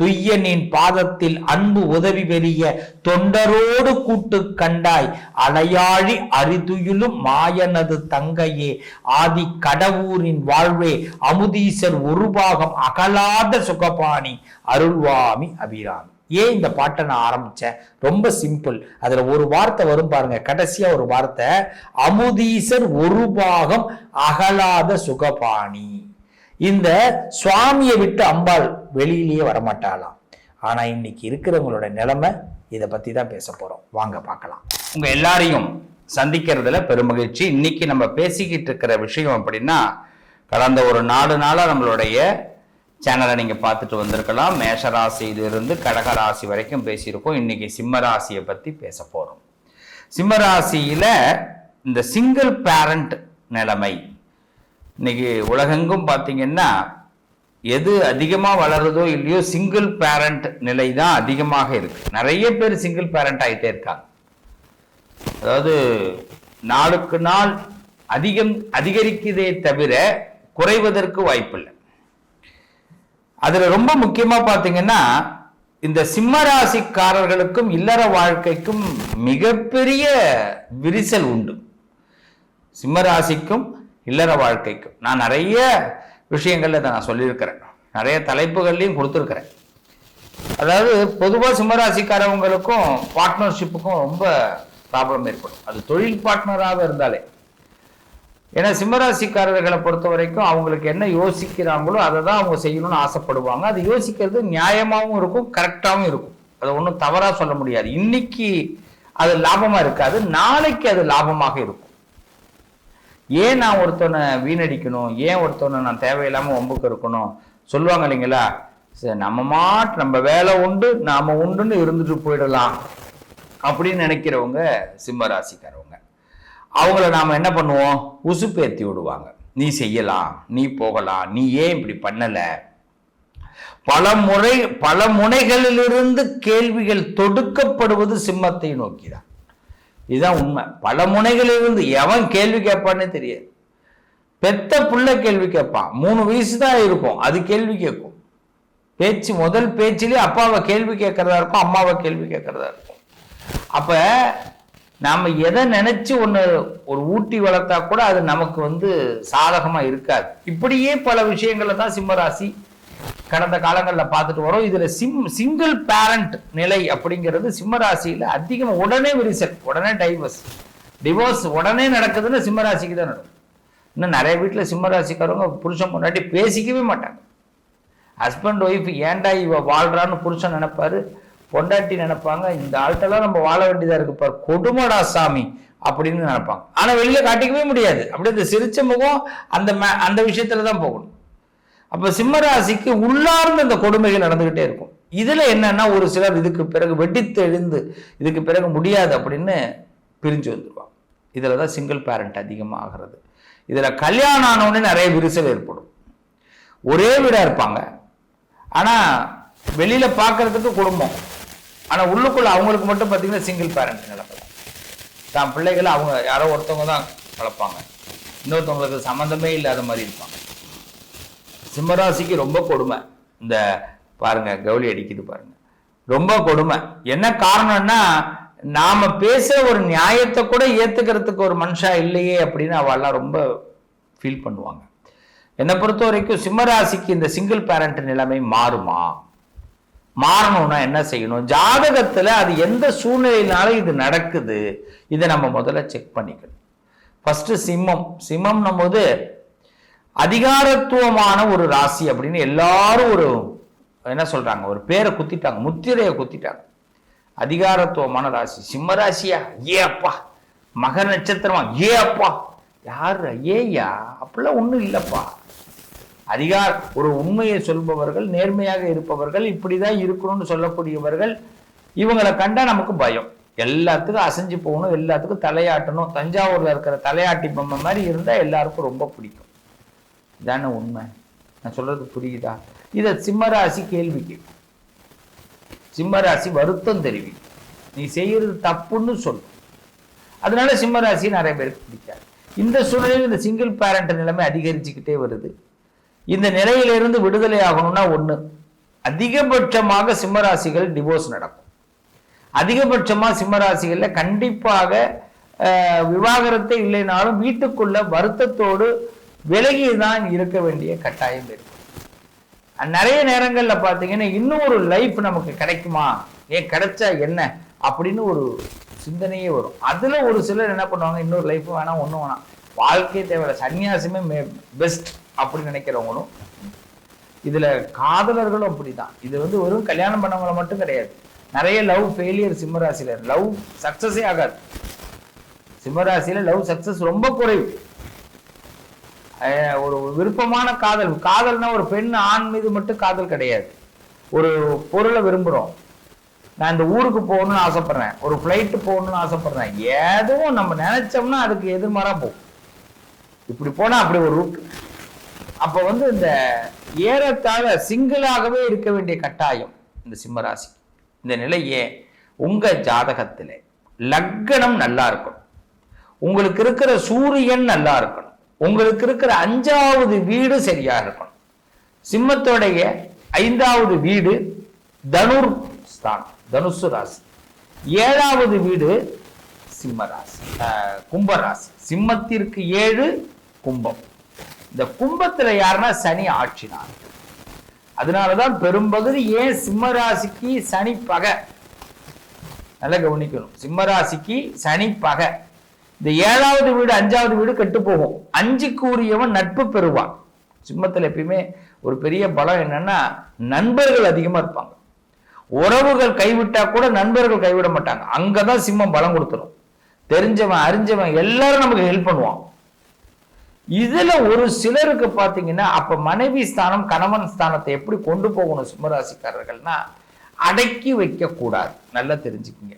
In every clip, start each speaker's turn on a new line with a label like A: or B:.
A: துய்யனின் பாதத்தில் அன்பு உதவி பெரிய தொண்டரோடு கூட்டு கண்டாய். அலையாழி அரிதுயிலும் மாயனது தங்கையே ஆதி கடவுரின் வாழ்வே அமுதீசர் ஒரு பாகம் அகலாத சுகபாணி. அருள்வாமி அபிராமி. ஏன் இந்த பாட்டை நான் ஆரம்பிச்சேன்? ரொம்ப சிம்பிள். அதுல ஒரு வார்த்தை வரும் பாருங்க. கடைசியா ஒரு வார்த்தை. அமுதீசர் ஒரு பாகம் அகலாத சுகபாணி. இந்த சுவாமியை விட்டு அம்பாள் வெளியிலேயே வரமாட்டாளாம். ஆனா இன்னைக்கு இருக்கிறவங்களோட நிலைமை இதை பத்தி தான் பேச போறோம். வாங்க பார்க்கலாம். உங்க எல்லாரையும் சந்திக்கிறதுல பெருமகிழ்ச்சி இன்னைக்கு நம்ம பேசிக்கிட்டு இருக்கிற விஷயம் அப்படின்னா கடந்த ஒரு நாலு நாளா நம்மளுடைய சேனலை நீங்க பார்த்துட்டு வந்திருக்கலாம். மேஷராசியிலிருந்து ராசியிலிருந்து வரைக்கும் பேசியிருக்கோம். இன்னைக்கு சிம்மராசியை பற்றி பத்தி பேச போறோம். சிம்மராசியில இந்த சிங்கிள் பேரண்ட் நிலைமை இன்னைக்கு உலகெங்கும் பார்த்தீங்கன்னா எது அதிகமாக வளருதோ இல்லையோ சிங்கிள் பேரண்ட் நிலை தான் அதிகமாக இருக்கு. நிறைய பேர் சிங்கிள் பேரண்ட் ஆகிட்டே இருக்காங்க. அதாவது நாளுக்கு நாள் அதிகம் அதிகரிக்குதே தவிர குறைவதற்கு வாய்ப்பில்லை. அதில் ரொம்ப முக்கியமாக பார்த்தீங்கன்னா இந்த சிம்மராசிக்காரர்களுக்கும் இல்லற வாழ்க்கைக்கும் மிகப்பெரிய விரிசல் உண்டு. சிம்ம ராசிக்கும் இல்லற வாழ்க்கைக்கும் நான் நிறைய விஷயங்கள்ல இதை நான் சொல்லியிருக்கிறேன். நிறைய தலைப்புகள்லையும் கொடுத்துருக்கிறேன். அதாவது பொதுவாக சிம்மராசிக்காரவங்களுக்கும் பார்ட்னர்ஷிப்புக்கும் ரொம்ப ப்ராப்ளம் ஏற்படும். அது தொழில் பார்ட்னராக இருந்தாலே. ஏன்னா சிம்மராசிக்காரர்களை பொறுத்த வரைக்கும் அவங்களுக்கு என்ன யோசிக்கிறாங்களோ அதை தான் அவங்க செய்யணும்னு ஆசைப்படுவாங்க. அது யோசிக்கிறது நியாயமாகவும் இருக்கும் கரெக்டாகவும் இருக்கும். அதை ஒன்றும் தவறாக சொல்ல முடியாது. இன்னைக்கு அது லாபமாக இருக்காது நாளைக்கு அது லாபமாக இருக்கும். ஏன் நான் ஒருத்தனை வீணடிக்கணும்? ஏன் ஒருத்தனை நான் தேவையில்லாமல் ஒம்புக்கு இருக்கணும்? சொல்லுவாங்க இல்லைங்களா? சரி நம்ம மாட்டு நம்ம வேலை உண்டு நாம் உண்டுன்னு இருந்துட்டு போயிடலாம் அப்படின்னு நினைக்கிறவங்க சிம்ம ராசிக்காரவங்க அவங்கள நாம் என்ன பண்ணுவோம்? உசுப்பேத்தி விடுவாங்க. நீ செய்யலாம் நீ போகலாம் நீ ஏன் இப்படி பண்ணலை? பல முறை பல முனைகளிலிருந்து கேள்விகள் தொடுக்கப்படுவது சிம்மத்தை நோக்கிதான். இதுதான் உண்மை. பல முனைகளிலிருந்து எவன் கேள்வி கேட்பான்னே தெரியாது. பெத்த புள்ள கேள்வி கேட்பான். மூணு வயசு தான் இருக்கும். அது கேள்வி கேட்கும். பேச்சு முதல் பேச்சிலே அப்பாவை கேள்வி கேட்கறதா இருக்கும் அம்மாவை கேள்வி கேட்கறதா இருக்கும். அப்ப நாம எதை நினைச்சு ஒன்று ஒரு ஊட்டி வளர்த்தா கூட அது நமக்கு வந்து சாதகமா இருக்காது. இப்படியே பல விஷயங்களை தான் சிம்மராசி கடந்த காலங்களில் பார்த்துட்டு வரோம். இதுல சிம் சிங்கிள் பேரண்ட் நிலை அப்படிங்கிறது சிம்மராசியில அதிகம் உடனே விரிசல் உடனே டைவர்ஸ் டிவோர்ஸ் உடனே நடக்குதுன்னு சிம்மராசிக்கு தான் நடக்கும். இன்னும் நிறைய வீட்டில் சிம்மராசிக்காரவங்க புருஷன் முன்னாடி பேசிக்கவே மாட்டாங்க. ஹஸ்பண்ட் ஒய்ஃப் ஏன்டா இவ வாழ்றான்னு புருஷன் நினைப்பாரு பொண்டாட்டி நினைப்பாங்க இந்த ஆள்கிட்டலாம் நம்ம வாழ வேண்டியதா இருக்குப்பார் கொடுமடா சாமி அப்படின்னு நினைப்பாங்க. ஆனா வெளியில காட்டிக்கவே முடியாது. அப்படியே இந்த சிரிச்ச முகம் அந்த மே- அந்த விஷயத்துல தான் போகணும். அப்ப சிம்மராசிக்கு உள்ளார்ந்த இந்த கொடுமைகள் நடந்துகிட்டே இருக்கும். இதுல என்னன்னா ஒரு சிலர் இதுக்கு பிறகு வெடித்து எழுந்து இதுக்கு பிறகு முடியாது அப்படின்னு பிரிஞ்சு வந்துடுவாங்க இதில் தான் சிங்கிள் பேரண்ட் அதிகமாக ஆகிறது. இதில் கல்யாணம் ஆனவுடனே நிறைய விரிசல் ஏற்படும். ஒரே வீடாக இருப்பாங்க. ஆனால் வெளியில் பார்க்குறதுக்கு குடும்பம். ஆனால் உள்ளுக்குள்ள அவங்களுக்கு மட்டும் பார்த்தீங்கன்னா சிங்கிள் பேரண்ட் நடக்கும் தான் பிள்ளைகளை அவங்க யாரோ ஒருத்தவங்க தான் வளர்ப்பாங்க. இன்னொருத்தவங்களுக்கு சம்மந்தமே இல்லாத மாதிரி இருப்பாங்க. சிம்மராசிக்கு ரொம்ப கொடுமை. இந்த பாருங்க கவுளி அடிக்குது பாருங்க. ரொம்ப கொடுமை. என்ன காரணம்னா நாம பேச ஒரு நியாயத்தை கூட ஏத்துக்கிறதுக்கு ஒரு மனுஷா இல்லையே அப்படின்னு அவெல்லாம் ரொம்ப ஃபீல் பண்ணுவாங்க. என்னை பொறுத்த வரைக்கும் சிம்மராசிக்கு இந்த சிங்கிள் பேரண்ட் நிலைமை மாறுமா? மாறணும்னா என்ன செய்யணும்? ஜாதகத்துல அது எந்த சூழ்நிலையினால இது நடக்குது. இதை நம்ம முதல்ல செக் பண்ணிக்கணும். ஃபர்ஸ்ட் சிம்மம். சிம்மம்னும் போது அதிகாரத்துவமான ஒரு ராசி அப்படின்னு எல்லாரும் ஒரு என்ன சொல்றாங்க ஒரு பேரை குத்திட்டாங்க முத்திரையை குத்திட்டாங்க. அதிகாரத்துவமான ராசி சிம்ம ராசியா? ஏ அப்பா மக நட்சத்திரமா? ஏ அப்பா யாரு ஏயா அப்படிலாம் ஒண்ணும் இல்லப்பா. அதிகார ஒரு உண்மையை சொல்பவர்கள் நேர்மையாக இருப்பவர்கள் இப்படிதான் இருக்கணும்னு சொல்லக்கூடியவர்கள் இவங்களை கண்டா நமக்கு பயம். எல்லாத்துக்கும் அசைஞ்சு போகணும் எல்லாத்துக்கும் தலையாட்டணும். தஞ்சாவூர்ல இருக்கிற தலையாட்டி பொம்மை மாதிரி இருந்தா எல்லாருக்கும் ரொம்ப பிடிக்கும். இதானே உண்மை. நான் சொல்றது புரியுதா? இதை சிம்மராசி கேள்வி கேட்கும். சிம்மராசி வருத்தம் தெரிவிக்கும். நீ செய்யறது தப்புன்னு சொல்லும் அதனால சிம்மராசி நிறைய பேருக்கு பிடிக்காது. இந்த சூழ்நிலையில் இந்த சிங்கிள் பேரண்ட் நிலைமை அதிகரிச்சுக்கிட்டே வருது. இந்த நிலையிலிருந்து விடுதலை ஆகணும்னா ஒண்ணு. அதிகபட்சமாக சிம்மராசிகள் டிவோர்ஸ் நடக்கும். அதிகபட்சமா சிம்மராசிகள்ல கண்டிப்பாக விவாகரத்தை இல்லைனாலும் வீட்டுக்குள்ள வருத்தத்தோடு விலகி தான் இருக்க வேண்டிய கட்டாயம் இருக்கு. நிறைய நேரங்களில் பார்த்தீங்கன்னா இன்னும் ஒரு லைஃப் நமக்கு கிடைக்குமா? ஏன் கிடைச்சா என்ன? அப்படின்னு ஒரு சிந்தனையே வரும். அதில் ஒரு சிலர் என்ன பண்ணுவாங்க? இன்னொரு லைஃப் வேணாம் ஒன்றும் வேணாம் வாழ்க்கையே தேவையில்லை. சன்னியாசமே பெஸ்ட் அப்படின்னு நினைக்கிறவங்களும் இதில் காதலர்களும் அப்படி தான் இது வந்து வெறும் கல்யாணம் பண்ணவங்கள மட்டும் கிடையாது. நிறைய லவ் ஃபெயிலியர் சிம்மராசியில். லவ் சக்சஸே ஆகாது. சிம்மராசியில் லவ் சக்ஸஸ் ரொம்ப குறைவு. ஒரு விருப்பமான காதல். காதல்னா ஒரு பெண் ஆண் மீது மட்டும் காதல் கிடையாது. ஒரு பொருளை விரும்புகிறோம் நான் இந்த ஊருக்கு போகணும்னு ஆசைப்படுறேன். ஒரு ஃப்ளைட்டு போகணும்னு ஆசைப்படுறேன். எதுவும் நம்ம நினைச்சோம்னா அதுக்கு எதிர்மாராக போகும். இப்படி போனால் அப்படி ஒரு ரூட் அப்போ வந்து இந்த ஏறத்தாழ சிங்கிளாகவே இருக்க வேண்டிய கட்டாயம் இந்த சிம்மராசி. இந்த நிலையே உங்கள் ஜாதகத்தில் லக்கணம் நல்லா இருக்கணும். உங்களுக்கு இருக்கிற சூரியன் நல்லா இருக்கணும். உங்களுக்கு இருக்கிற அஞ்சாவது வீடு சரியா இருக்கணும். சிம்மத்தோடைய ஐந்தாவது வீடு தனுர் ஸ்தானம் தனுசு ராசி. ஏழாவது வீடு சிம்ம ராசி கும்ப ராசி. சிம்மத்திற்கு ஏழு கும்பம். இந்த கும்பத்துல யாருன்னா சனி ஆட்சினார். அதனாலதான் பெரும்பகுதி ஏன் சிம்ம ராசிக்கு சனி பகை? நல்லா கவனிக்கணும். சிம்ம ராசிக்கு சனி பகை. இந்த ஏழாவது வீடு அஞ்சாவது வீடு கெட்டு போகும் அஞ்சுக்கு உரியவன் நட்பு பெறுவான். சிம்மத்தில் எப்பயுமே ஒரு பெரிய பலம் என்னன்னா நண்பர்கள் அதிகமா இருப்பாங்க. உறவுகள் கைவிட்டா கூட நண்பர்கள் கைவிட மாட்டாங்க. அங்கதான் சிம்மம் பலம் கொடுத்துரும். தெரிஞ்சவன் அறிஞ்சவன் எல்லாரும் நமக்கு ஹெல்ப் பண்ணுவான். இதுல ஒரு சிலருக்கு பார்த்தீங்கன்னா அப்ப மனைவி ஸ்தானம் கணவன் ஸ்தானத்தை எப்படி கொண்டு போகணும் சிம்மராசிக்காரர்கள்னா அடக்கி வைக்க கூடாது நல்லா தெரிஞ்சுக்கங்க.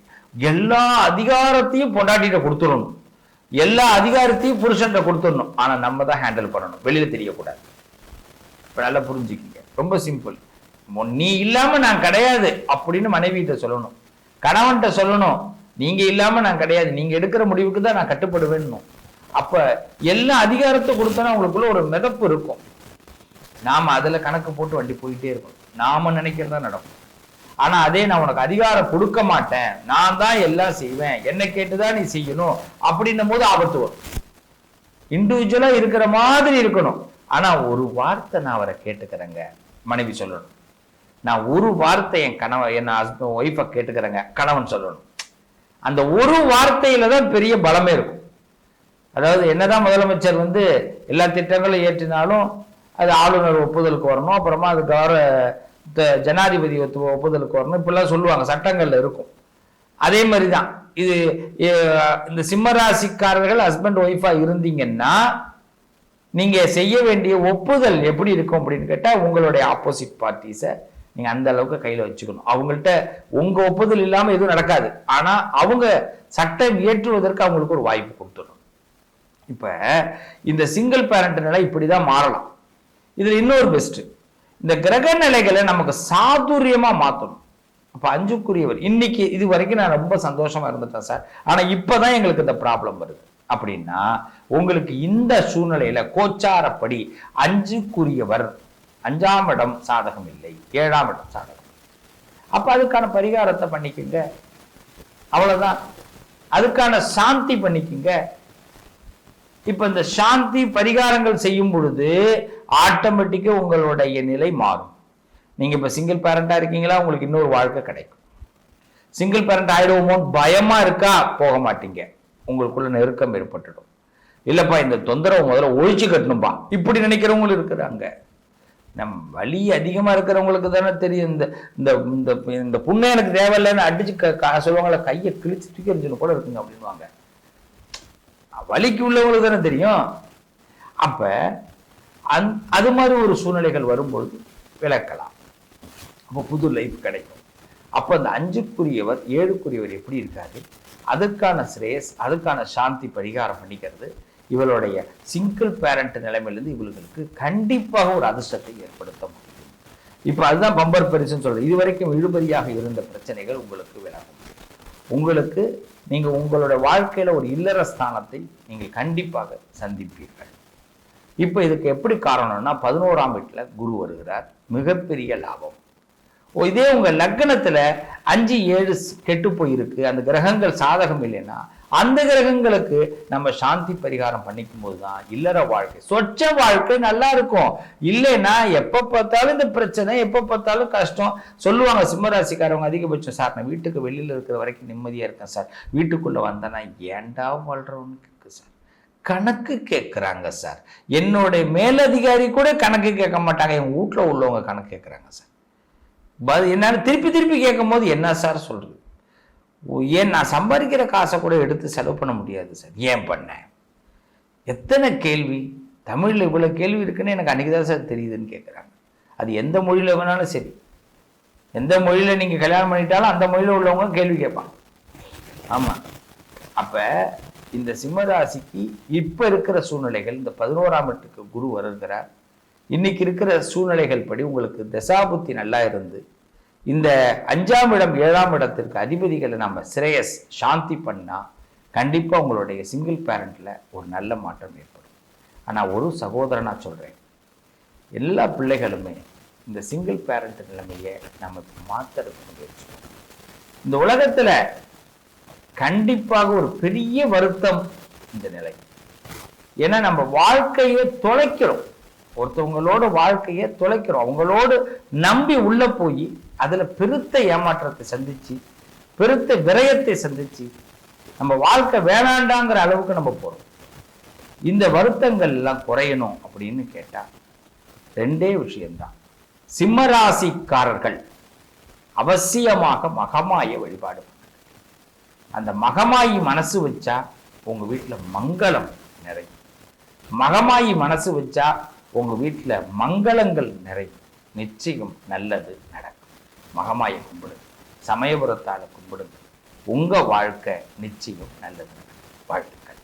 A: எல்லா அதிகாரத்தையும் பொண்டாட்டிகிட்ட கொடுத்துடணும். எல்லா அதிகாரத்தையும் புருஷன் கொடுத்துடணும். ஆனா நம்ம தான் ஹேண்டில் பண்ணணும். வெளியில தெரியக்கூடாது. இப்ப நல்லா புரிஞ்சுக்கிங்க. ரொம்ப சிம்பிள் நீ இல்லாம நான் கிடையாது அப்படின்னு மனைவிகிட்ட சொல்லணும். கணவன்கிட்ட சொல்லணும். நீங்க இல்லாம நான் கிடையாது. நீங்க எடுக்கிற முடிவுக்கு தான் நான் கட்டுப்படுவேன்னு அப்ப எல்லா அதிகாரத்தை கொடுத்தோன்னா உங்களுக்குள்ள ஒரு மிதப்பு இருக்கும். நாம அதுல கணக்கு போட்டு வண்டி போயிட்டே இருக்கணும். நாம நினைக்கிறதா நடக்கும். ஆனா அதே நான் உனக்கு அதிகாரம் கொடுக்க மாட்டேன். நான் தான் எல்லாம் செய்வேன். என்ன கேட்டுதான் நீ செய்யணும். அப்படின்னும் போது ஆபத்து வரும். இண்டிவிஜுவலா இருக்கிற மாதிரி இருக்கணும். ஆனா ஒரு வார்த்தை நான் அவரை கேட்டுக்கிறேங்க. மனைவி சொல்லணும். நான் ஒரு வார்த்தை என் கணவன் என் ஹஸ்பண்ட் ஒய்ஃபை கேட்டுக்கிறேங்க. கணவன் சொல்லணும். அந்த ஒரு வார்த்தையில தான் பெரிய பலமே இருக்கும். அதாவது என்னதான் முதலமைச்சர் வந்து எல்லா திட்டங்களும் ஏற்றினாலும் அது ஆளுநர் ஒப்புதலுக்கு வரணும். அப்புறமா அது கௌரவ ஜனாதிபதி ஒத்து- ஒப்புதலுக்கு வரணும். இப்படிலாம் சொல்லுவாங்க. சட்டங்கள்ல இருக்கும். அதே மாதிரி தான் இது இந்த சிம்மராசிக்காரர்கள் ஹஸ்பண்ட் ஒய்ஃபா இருந்தீங்கன்னா நீங்க செய்ய வேண்டிய ஒப்புதல் எப்படி இருக்கும் அப்படின்னு கேட்டால் உங்களுடைய ஆப்போசிட் பார்ட்டிஸை நீங்க அந்த அளவுக்கு கையில வச்சுக்கணும். அவங்கள்ட்ட உங்க ஒப்புதல் இல்லாம எதுவும் நடக்காது. ஆனா அவங்க சட்டம் இயற்றுவதற்கு அவங்களுக்கு ஒரு வாய்ப்பு கொடுத்துடணும். இப்ப இந்த சிங்கிள் பேரண்ட் நிலை இப்படிதான் மாறலாம். இதுல இன்னொரு பெஸ்ட் இந்த கிரக நிலைகளை நமக்கு சாதுரியமா மாத்தணும். அப்ப அஞ்சுக்குரியவர். இன்னைக்கு இது வரைக்கும் நான் ரொம்ப சந்தோஷமா இருந்துட்டேன் சார். ஆனா இப்பதான் எங்களுக்கு இந்த ப்ராப்ளம் வருது. அப்படின்னா உங்களுக்கு இந்த சூழ்நிலையில கோச்சாரப்படி அஞ்சுக்குரியவர் அஞ்சாம் இடம் சாதகம் இல்லை ஏழாம் இடம் சாதகம் அப்ப அதுக்கான பரிகாரத்தை பண்ணிக்கோங்க. அவ்வளவுதான். அதுக்கான சாந்தி பண்ணிக்கோங்க. இப்ப இந்த சாந்தி பரிகாரங்கள் செய்யும் பொழுது ஆட்டோமேட்டிக்காக உங்களுடைய நிலை மாறும். நீங்கள் இப்போ சிங்கிள் பேரண்டாக இருக்கீங்களா? உங்களுக்கு இன்னொரு வாழ்க்கை கிடைக்கும். சிங்கிள் பேரண்ட் ஆயிடுவோமோ? பயமாக இருக்கா? போக மாட்டீங்க. உங்களுக்குள்ள நெருக்கம் ஏற்பட்டுடும். இல்லைப்பா இந்த தொந்தரவு முதல்ல ஒழிச்சு கட்டணும்பா. இப்படி நினைக்கிறவங்களும் இருக்கிறாங்க. நம் வலி அதிகமாக இருக்கிறவங்களுக்கு தானே தெரியும். இந்த இந்த இந்த இந்த புண்ணை எனக்கு தேவையில்லைன்னு அடிச்சு க- க- சொல்லுவாங்களே கையை கிழிச்சு தூக்கி கூட இருக்குங்க அப்படின்வாங்க வலிக்கு உள்ளவங்களுக்கு தானே தெரியும். அப்போ அந் அது மாதிரி ஒரு சூழ்நிலைகள் வரும்பொழுது விளக்கலாம். அப்போ புது லைஃப் கிடைக்கும். அப்போ அந்த அஞ்சுக்குரியவர் ஏழுக்குரியவர் எப்படி இருக்காரு? அதுக்கான ஸ்ரேஸ் அதுக்கான சாந்தி பரிகாரம் பண்ணிக்கிறது இவளுடைய சிங்கிள் பேரண்ட் நிலைமையிலிருந்து இவர்களுக்கு கண்டிப்பாக ஒரு அதிர்ஷ்டத்தை ஏற்படுத்த முடியும். இப்போ அதுதான் பம்பர் பரிசுன்னு சொல்றது. இதுவரைக்கும் இழுபறியாக இருந்த பிரச்சனைகள் உங்களுக்கு விலகும் உங்களுக்கு நீங்கள் உங்களுடைய வாழ்க்கையில் ஒரு இல்லற ஸ்தானத்தை நீங்கள் கண்டிப்பாக சந்திப்பீர்கள். இப்போ இதுக்கு எப்படி காரணம்னா பதினோராம் வீட்டில் குரு வருகிறார். மிகப்பெரிய லாபம். ஓ, இதே உங்கள் லக்னத்தில் அஞ்சு ஏழு கெட்டு போயிருக்கு. அந்த கிரகங்கள் சாதகம் இல்லைன்னா அந்த கிரகங்களுக்கு நம்ம சாந்தி பரிகாரம் பண்ணிக்கும் போதுதான் இல்லற வாழ்க்கை. சொச்ச வாழ்க்கை நல்லா இருக்கும். இல்லைன்னா எப்போ பார்த்தாலும் இந்த பிரச்சனை எப்போ பார்த்தாலும் கஷ்டம். சொல்லுவாங்க சிம்மராசிக்காரவங்க அதிகபட்சம் சார் நான் வீட்டுக்கு வெளியில் இருக்கிற வரைக்கும் நிம்மதியாக இருக்கேன் சார். வீட்டுக்குள்ளே வந்தேன்னா ஏன்டா வாழ்கிறவனுக்கு சார்? கணக்கு கேட்குறாங்க சார். என்னுடைய மேலதிகாரி கூட கணக்கு கேட்க மாட்டாங்க. என் வீட்டில் உள்ளவங்க கணக்கு கேட்குறாங்க சார். ப- என்னால் திருப்பி திருப்பி கேட்கும் போது என்ன சார் சொல்கிறது ஓ, ஏன் நான் சம்பாதிக்கிற காசை கூட எடுத்து செலவு பண்ண முடியாது சார். ஏன் பண்ணேன் எத்தனை கேள்வி? தமிழில் இவ்வளோ கேள்வி இருக்குன்னு எனக்கு அன்றைக்கி தான் சார் தெரியுதுன்னு கேட்குறாங்க. அது எந்த மொழியில் வேணாலும் சரி. எந்த மொழியில் நீங்கள் கல்யாணம் பண்ணிட்டாலும் அந்த மொழியில் உள்ளவங்க கேள்வி கேட்பாங்க. ஆமாம் அப்போ இந்த சிம்மராசிக்கு இப்போ இருக்கிற சூழ்நிலைகள் இந்த பதினோராம் எட்டுக்கு குரு வருகிறார். இன்னைக்கு இருக்கிற சூழ்நிலைகள் படி உங்களுக்கு தசாபுத்தி நல்லா இருந்து இந்த அஞ்சாம் இடம் ஏழாம் இடத்திற்கு அதிபதிகளை நம்ம சிரேயஸ் சாந்தி பண்ணால் கண்டிப்பாக உங்களுடைய சிங்கிள் பேரண்டில் ஒரு நல்ல மாற்றம் ஏற்படும். ஆனால் ஒரு சகோதரனாக சொல்கிறேன் எல்லா பிள்ளைகளுமே இந்த சிங்கிள் பேரண்ட் நிலைமையை நமக்கு மாற்றுறதுக்கு முயற்சி இந்த உலகத்தில் கண்டிப்பாக ஒரு பெரிய வருத்தம் இந்த நிலை. ஏன்னா நம்ம வாழ்க்கையை தொலைக்கிறோம். ஒருத்தவங்களோட வாழ்க்கையை தொலைக்கிறோம். அவங்களோடு நம்பி உள்ள போய் அதுல பெருத்த ஏமாற்றத்தை சந்திச்சு பெருத்த விரயத்தை சந்திச்சு நம்ம வாழ்க்கை வேணாண்டாங்கிற அளவுக்கு நம்ம போறோம். இந்த வருத்தங்கள் எல்லாம் குறையணும் அப்படின்னு கேட்டா ரெண்டே விஷயம்தான். சிம்மராசிக்காரர்கள் அவசியமாக மகமாய வழிபாடு. அந்த மகமாயி மனசு வச்சா உங்க வீட்டில் மங்களம் நிறையும். மகமாயி மனசு வச்சா உங்க வீட்டில் மங்களங்கள் நிறையும். நிச்சயம் நல்லது நடக்கும். மகமாயை கும்பிடுங்க. சமயபுரத்தால் கும்பிடுங்க. உங்க வாழ்க்கை நிச்சயம் நல்லது நடக்கும். வாழ்த்துக்கள்.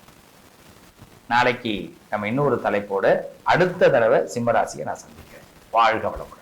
A: நாளைக்கு நம்ம இன்னொரு தலைப்போடு அடுத்த தடவை சிம்மராசியை நான் சந்திக்கிறேன். வாழ்க வளமுடன்.